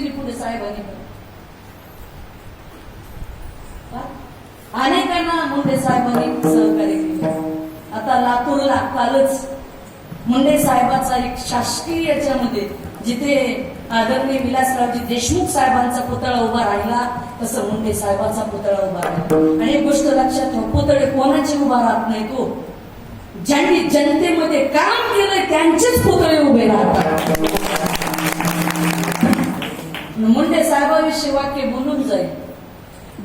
दिली पुढे साहेबांनी अनेकांना मुंडे साहेबांनी सहकार्य केले. आता लातूरला कालच मुंडे साहेबाचा एक शासकीय याच्यामध्ये जिथे आदरणीय विलासरावजी देशमुख साहेबांचा पुतळा उभा राहिला तसं मुंडे साहेबांचा पुतळा उभा राहिला. आणि एक गोष्ट लक्षात ठेव पुतळे कोणाची उभा राहत नाही तो हो. ज्यांनी जनतेमध्ये काम केलंय त्यांचेच पुतळे उभे राहतात. मुंडे साहेबाविषयी वाक्य बोलून जाईल.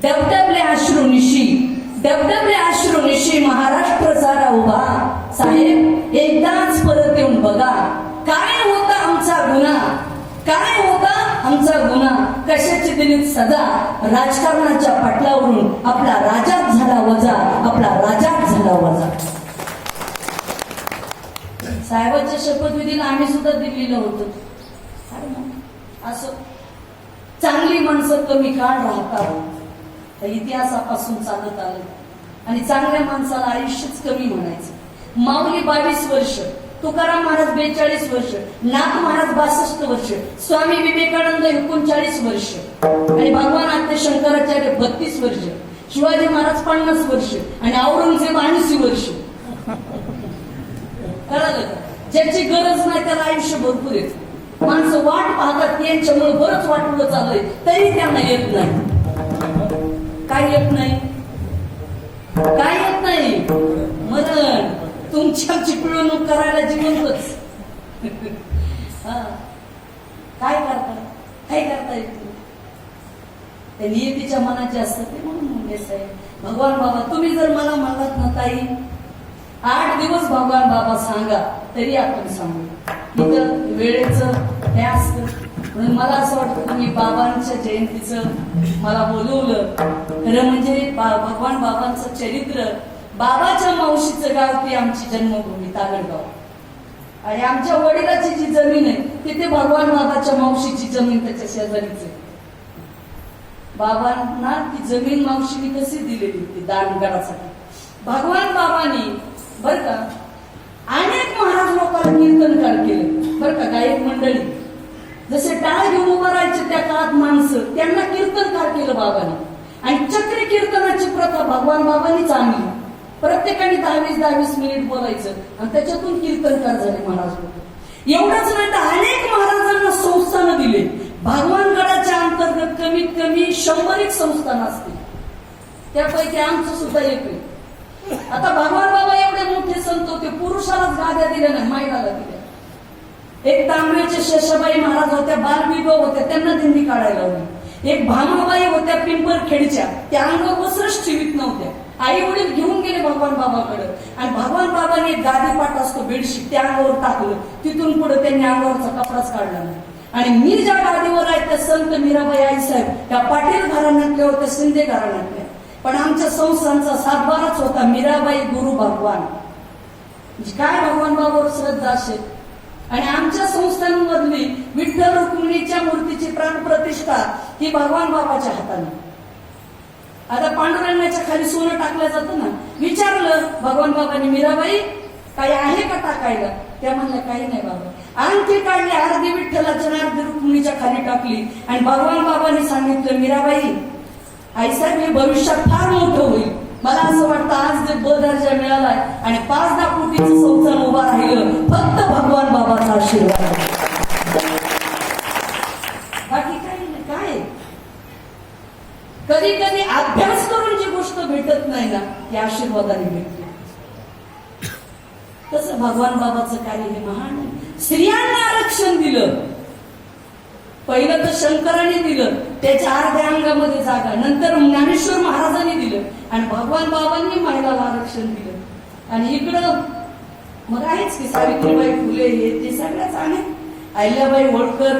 डबडबले अश्रुनिशी डबडबले अश्रुनिशी महाराष्ट्र सारा उभा. साहेब एकदाच परत येऊन बघा. काय होता आमचा गुन्हा? काय होता आमचा गुन्हा? कशाची दिली सजा राजकारणाच्या पाटलावरून आपला राजाच झाला वजा आपला राजाच झाला वजा. साहेबांच्या शपथविधीला आम्ही सुद्धा दिलेलं होतं. असं चांगली माणसं कमी काळ राहतात हो. तर इतिहासापासून चालत आलं. आणि चांगल्या माणसाला आयुष्यच कमी म्हणायचं. माऊली बावीस वर्ष तुकाराम महाराज बेचाळीस वर्ष नाथ महाराज बासष्ट वर्ष स्वामी विवेकानंद एकोणचाळीस वर्ष आणि भगवान आद्य शंकराचार्य बत्तीस वर्ष शिवाजी महाराज पन्नास वर्ष आणि औरंगजेब ऐंशी वर्ष. कळालं का? ज्याची गरज नाही त्याला आयुष्य भरपूर आहे. माणसं वाट पाहतात यांच्यामुळे बरंच वाट पुढे चाललंय तरी त्यांना येत नाही. काय येत नाही? काय येत नाही? मरण तुमच्या चिपळवणूक करायला जिवंतच. हा. काय करता? काय करता येत नाही. त्या नियतीच्या मनाचे असतात ते म्हणून मुंडे साहेब. भगवान बाबा तुम्ही जर मला म्हणलात ना ताई आठ दिवस भगवान बाबा सांगा तरी आपण सांगू. इथं वेळेचं हे असतं. म्हणून मला असं वाटतं तुम्ही बाबांच्या जयंतीचं मला बोलवलं. खरं म्हणजे भगवान बाबांचं चरित्र बाबाच्या मावशीचं गाव ती आमची जन्मभूमी तागडगाव. आणि आमच्या वडिलाची जी जमीन आहे तिथे भगवान बाबाच्या मावशीची जमीन त्याच्या शेजारीच आहे. बाबांना ती जमीन मावशीने कशी दिलेली होती दानगडासाठी? भगवान बाबांनी बर का अनेक महाराज लोकांना कीर्तनकार केले बर का गायक मंडळी? जसे टाळ घेऊन उभं राहायचे त्या काळात माणसं त्यांना कीर्तनकार केलं बाबांनी. आणि चक्री कीर्तनाची प्रथा भगवान बाबांनीच आणली. प्रत्येकाने दहावीस दहावीस मिनिट बोलायचं आणि त्याच्यातून कीर्तनकार झाले महाराज लोक. एवढंच नाही तर अनेक महाराजांना संस्थानं दिले. भगवानगडाच्या अंतर्गत कमीत कमी शंभर एक संस्थान असते त्यापैकी आमचं सुद्धा एक आहे. आता भगवान बाबा एवढे मोठे संत होते पुरुषालाच गाद्या दिल्या नाही महिलाला दिल्या. एक तांबेचे शेषबाई महाराज होत्या बालविधवा होत्या त्यांना दिंडी काढायला लावली. एक भामाबाई होत्या पिंपरखेडच्या त्या अंग वस्त्रच ठेवीत नव्हत्या. आई वडील घेऊन गेले भगवान बाबाकडे. आणि भगवान बाबाने एक गादी पाठ असतो बेडशीट त्या अंगावर टाकलं. तिथून पुढे त्यांनी अंगावरचा कपडाच काढला नाही. आणि मी ज्या गादीवर आहे त्या संत मीराबाई आई साहेब त्या पाटील घराण्यातल्या होत्या शिंदे घराण्यातल्या. पण आमच्या संस्थांचा सातबाराच होता मीराबाई गुरु भगवान. काय भगवान बाबावर श्रद्धा असेल? आणि आमच्या संस्थांमधली विठ्ठल रुक्मिणीच्या मूर्तीची प्राणप्रतिष्ठा ही भगवान बाबाच्या हाताने. आता पांडुरंगाच्या खाली सोनं टाकलं जातं ना? विचारलं भगवान बाबांनी मीराबाई काही आहे का टाकायला? त्या म्हणल्या काही नाही बाबा. आणखी काढली अर्धी विठ्ठलाच्या अर्धी रुक्मिणीच्या खाली टाकली. आणि भगवान बाबांनी सांगितलं मीराबाई आईसाहेब हे भविष्यात फार मोठं होईल. मला असं वाटतं आज जे ब दर्जा मिळालाय आणि पाच दहा कोटीचं संस्थान उभा राहिलं फक्त भगवान बाबाचा आशीर्वाद बाकी काही नाही काय? कधी कधी अभ्यास करून जी गोष्ट भेटत नाही ना ती आशीर्वादाने भेटते. तसं भगवान बाबाचं कार्य हे महान स्त्रियांना आरक्षण दिलं. पहिलं तर शंकराने दिलं त्याच्या अर्ध्या अंगामध्ये जागा नंतर ज्ञानेश्वर महाराजांनी दिलं आणि भगवान बाबांनी महिलाला आरक्षण दिलं. आणि इकडं मग आहेच की सावित्रीबाई फुले हे ते सगळ्याच आहेत अहिल्याबाई होळकर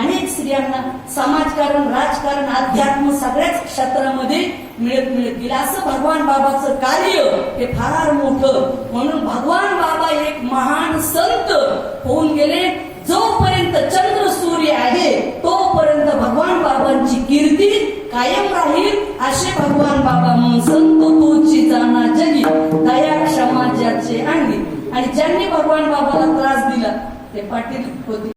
अनेक स्त्रियांना समाजकारण राजकारण अध्यात्म सगळ्याच क्षेत्रामध्ये मिळत मिळत गेलं. असं भगवान बाबाचं कार्य हे फार मोठं. म्हणून भगवान बाबा एक महान संत होऊन गेले जोपर्यंत चंद्र सूर्य आहे तोपर्यंत भगवान बाबांची कीर्ती कायम राहील असे भगवान बाबा म्हणून संत तोची जाना जगी. दया क्षमा ज्याचे आणली आणि ज्यांनी भगवान बाबाला त्रास दिला ते पाटील होते.